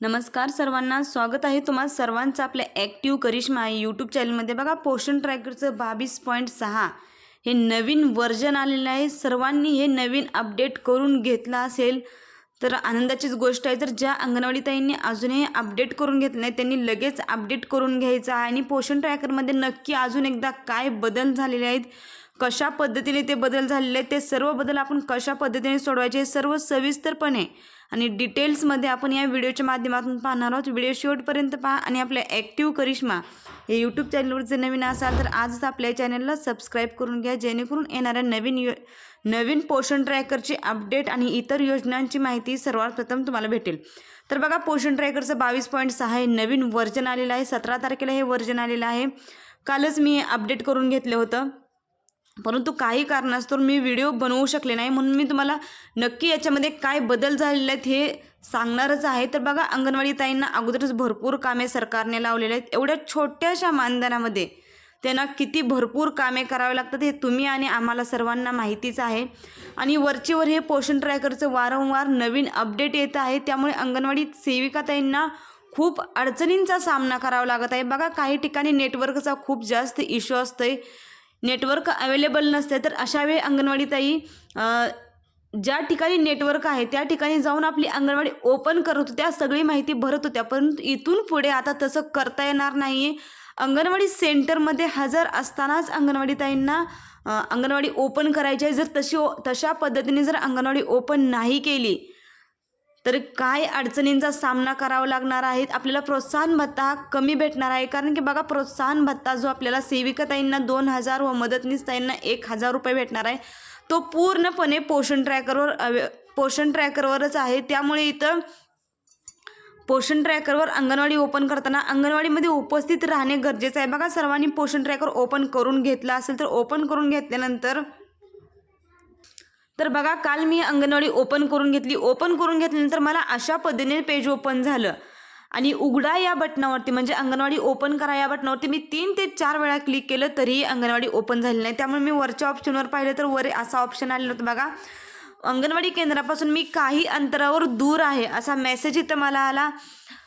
नमस्कार सर्वांना स्वागत आहे तुम्हा सर्वांचं आपल्या ॲक्टिव्ह करिश्मा यूट्यूब चॅनलमध्ये बघा पोषण ट्रॅकरचं बावीस पॉईंट सहा. हे नवीन वर्जन आलेलं आहे. सर्वांनी हे नवीन अपडेट करून घेतलं असेल तर आनंदाचीच गोष्ट आहे. तर ज्या अंगणवाडी ताईंनी अजूनही अपडेट करून घेतलं नाही त्यांनी लगेच अपडेट करून घ्यायचं आहे. आणि पोषण ट्रॅकरमध्ये नक्की अजून एकदा काय बदल झालेले आहेत कशा पद्धतीने ते बदल झालेले ते सर्व बदल आपण कशा पद्धतीने सोडवायचे हे सर्व सविस्तरपणे आणि डिटेल्समध्ये आपण या व्हिडिओच्या माध्यमातून पाहणार आहोत. व्हिडिओ शेवटपर्यंत पहा आणि आपल्या ॲक्टिव्ह करिश्मा हे यूट्यूब चॅनलवर जर नवीन असाल तर आजच आपल्या चॅनलला सबस्क्राईब करून घ्या जेणेकरून येणाऱ्या नवीन यो नवीन पोषण ट्रॅकरची अपडेट आणि इतर योजनांची माहिती सर्वात प्रथम तुम्हाला भेटेल. तर बघा पोषण ट्रॅकरचं बावीस पॉईंट सहा हे नवीन वर्जन आलेलं आहे सतरा तारखेला हे वर्जन आलेलं आहे. कालच मी अपडेट करून घेतलं होतं. परंतु काही कारणास्तव मी व्हिडिओ बनवू शकले नाही. म्हणून मी तुम्हाला नक्की याच्यामध्ये काय बदल झालेले आहेत हे सांगणारच आहे. तर बघा अंगणवाडी ताईंना अगोदरच भरपूर कामे सरकारने लावलेले आहेत. एवढ्या छोट्याशा मानधनामध्ये त्यांना किती भरपूर कामे करावे लागतात हे तुम्ही आणि आम्हाला सर्वांना माहितीच आहे. आणि वरचेवर हे पोषण ट्रॅकरचं वारंवार नवीन अपडेट येत आहे. त्यामुळे अंगणवाडी सेविकाताईंना खूप अडचणींचा सामना करावा लागत आहे. बघा काही ठिकाणी नेटवर्कचा खूप जास्त इश्यू आहे नेटवर्क अवेलेबल नसते तर अशा वेळी ज्या ठिकाणी नेटवर्क आहे त्या ठिकाणी जाऊन आपली अंगणवाडी ओपन करत होत्या सगळी माहिती भरत होत्या परंतु इथून पुढे आता तसं करता येणार नाही आहे अंगणवाडी सेंटरमध्ये हजर असतानाच अंगणवाडीताईंना अंगणवाडी ओपन करायची आहे. जर तशी ओ- तशा पद्धतीने जर अंगणवाडी ओपन नाही केली तर काय अडचणींचा सामना करावा लागणार आहे? आपल्याला प्रोत्साहन भत्ता हा कमी भेटणार आहे. कारण की बघा प्रोत्साहन भत्ता जो आपल्याला सेविकाताईंना दोन हजार व मदतनीसताईंना एक हजार रुपये भेटणार आहे तो पूर्णपणे पोषण ट्रॅकरवर अवे पोषण ट्रॅकरवरच आहे. त्यामुळे इथं पोषण ट्रॅकरवर अंगणवाडी ओपन करताना अंगणवाडीमध्ये उपस्थित राहणे गरजेचं आहे. बघा सर्वांनी पोषण ट्रॅकर ओपन करून घेतला असेल तर ओपन करून घेतल्यानंतर तर बघा काल मी अंगणवाडी ओपन करून घेतली. ओपन करून घेतल्यानंतर मला अशा पद्धतीने पेज ओपन झालं. आणि उघडा या बटनावरती म्हणजे अंगणवाडी ओपन करा या बटनावरती मी तीन ते चार वेळा क्लिक केलं तरीही अंगणवाडी ओपन झाली नाही. त्यामुळे मी वरच्या ऑप्शनवर पाहिलं तर वर असा ऑप्शन आलेला होता बघा. अंगणवाडी केंद्रापासून मी काही अंतरावर दूर आहे असा मेसेज इथं मला आला.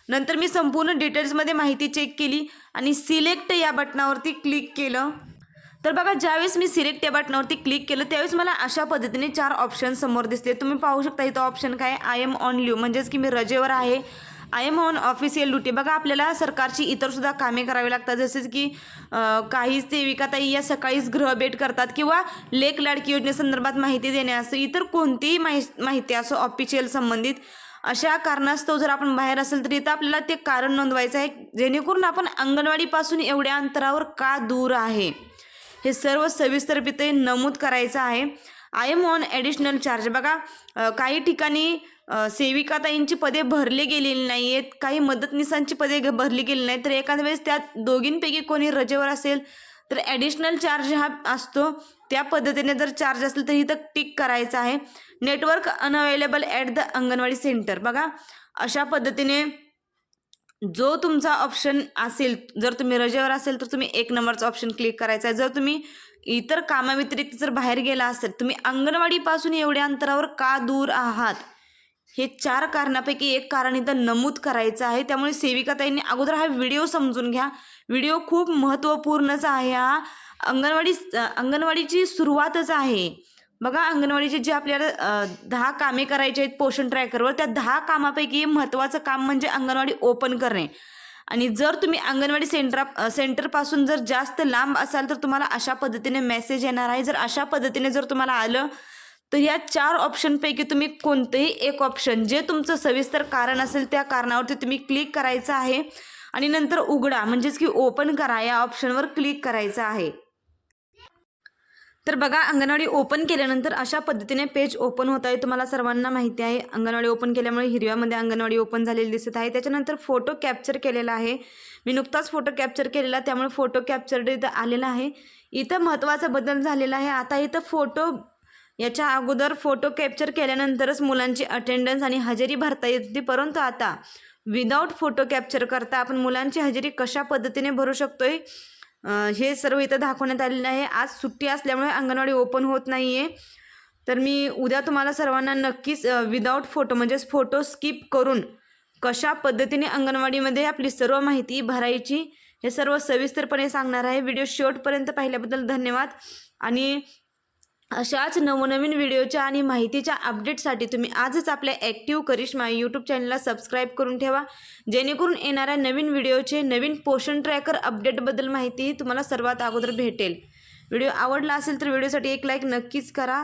नंतर मी संपूर्ण डिटेल्समध्ये माहिती चेक केली आणि सिलेक्ट या बटनावरती क्लिक केलं. तर बघा ज्यावेळेस मी सिलेक्ट या बटनावरती क्लिक केलं त्यावेळेस मला अशा पद्धतीने चार ऑप्शन समोर दिसले. तुम्ही पाहू शकता इथं ऑप्शन काय आय एम ऑन लिव्ह म्हणजेच की मी रजेवर आहे. I am on official duty बघा आपल्याला सरकारची इतरसुद्धा कामे करावी लागतात. जसेच की काहीच देविकाताई ताई या सकाळीच गृहभेट करतात किंवा लेख लाडकी योजनेसंदर्भात माहिती देणे असं इतर कोणतीही माहि माहिती असो ऑफिशियल संबंधित अशा कारणास्तव जर आपण बाहेर असेल तर इथं आपल्याला ते कारण नोंदवायचं आहे. जेणेकरून आपण अंगणवाडीपासून एवढ्या अंतरावर का दूर आहे? हे सर्व सविस्तरपणे नमूद करायचं आहे. I am on additional charge बघा काही ठिकाणी सेविकाताईंची पदे भरली गेलेली नाही आहेत काही मदतनीसांची पदे भरली गेली नाही तर एखाद्या वेळेस त्यात दोघींपैकी कोणी रजेवर असेल तर ॲडिशनल चार्ज हा असतो. त्या पद्धतीने जर चार्ज असेल तर इथं टिक करायचं आहे. Network unavailable at the anganwadi centre बघा अशा पद्धतीने जो तुमचा ऑप्शन असेल जर तुम्ही रजेवर असेल तर तुम्ही एक नंबरचा ऑप्शन क्लिक करायचा आहे. जर तुम्ही इतर कामाव्यतिरिक्त जर बाहेर गेला असेल तुम्ही अंगणवाडीपासून एवढ्या अंतरावर का दूर आहात? हे चार कारणापैकी एक कारण इथं नमूद करायचं आहे. त्यामुळे सेविकाताईंनी अगोदर हा व्हिडिओ समजून घ्या. व्हिडिओ खूप महत्त्वपूर्णच आहे हा. अंगणवाडी अंगणवाडीची सुरुवातच आहे. बघा अंगणवाडीचे जे आपल्याला दहा कामे करायचे आहेत पोषण ट्रॅकरवर त्या दहा कामापैकी महत्त्वाचं काम म्हणजे अंगणवाडी ओपन करणे. आणि जर तुम्ही अंगणवाडी सेंटरा सेंटरपासून जर जास्त लांब असाल तर तुम्हाला अशा पद्धतीने मेसेज येणार आहे. जर अशा पद्धतीने जर तुम्हाला आलं तर या चार ऑप्शनपैकी तुम्ही कोणतंही एक ऑप्शन जे तुमचं सविस्तर कारण असेल त्या कारणावरती तुम्ही क्लिक करायचं आहे. आणि नंतर उघडा म्हणजेच की ओपन करा या ऑप्शनवर क्लिक करायचं आहे. तर बघा अंगणवाडी ओपन केल्यानंतर अशा पद्धतीने पेज ओपन होत आहे. तुम्हाला सर्वांना माहिती आहे अंगणवाडी ओपन केल्यामुळे हिरव्यामध्ये अंगणवाडी ओपन झालेली दिसत आहे. त्याच्यानंतर फोटो कॅप्चर केलेला आहे. मी नुकताच फोटो कॅप्चर केलेला त्यामुळे फोटो कॅप्चर्ड इथं आलेला आहे. इथं महत्त्वाचा बदल झालेला आहे. आता इथं फोटो याच्या अगोदर फोटो कॅप्चर केल्यानंतरच मुलांची अटेंडन्स आणि हजेरी भरता येत होती. परंतु आता विदाऊट फोटो कॅप्चर करता आपण मुलांची हजेरी कशा पद्धतीने भरू शकतोय? हे सर्व इथं दाखवण्यात आलेलं आहे. आज सुट्टी असल्यामुळे अंगणवाडी ओपन होत नाही आहे तर मी उद्या तुम्हाला सर्वांना नक्कीच विदाऊट फोटो म्हणजेच फोटो स्किप करून कशा पद्धतीने अंगणवाडीमध्ये आपली सर्व माहिती भरायची हे सर्व सविस्तरपणे सांगणार आहे. व्हिडिओ शेवटपर्यंत पाहिल्याबद्दल धन्यवाद. आणि अशाच नवनवीन व्हिडिओच्या आणि माहितीच्या अपडेटसाठी तुम्ही आजच आपल्या ॲक्टिव्ह करिश्मा यूट्यूब चॅनलला सबस्क्राईब करून ठेवा. जेणेकरून येणाऱ्या नवीन व्हिडिओचे नवीन पोषण ट्रॅकर अपडेटबद्दल माहिती तुम्हाला सर्वात अगोदर भेटेल. व्हिडिओ आवडला असेल तर व्हिडिओसाठी एक लाईक नक्कीच करा.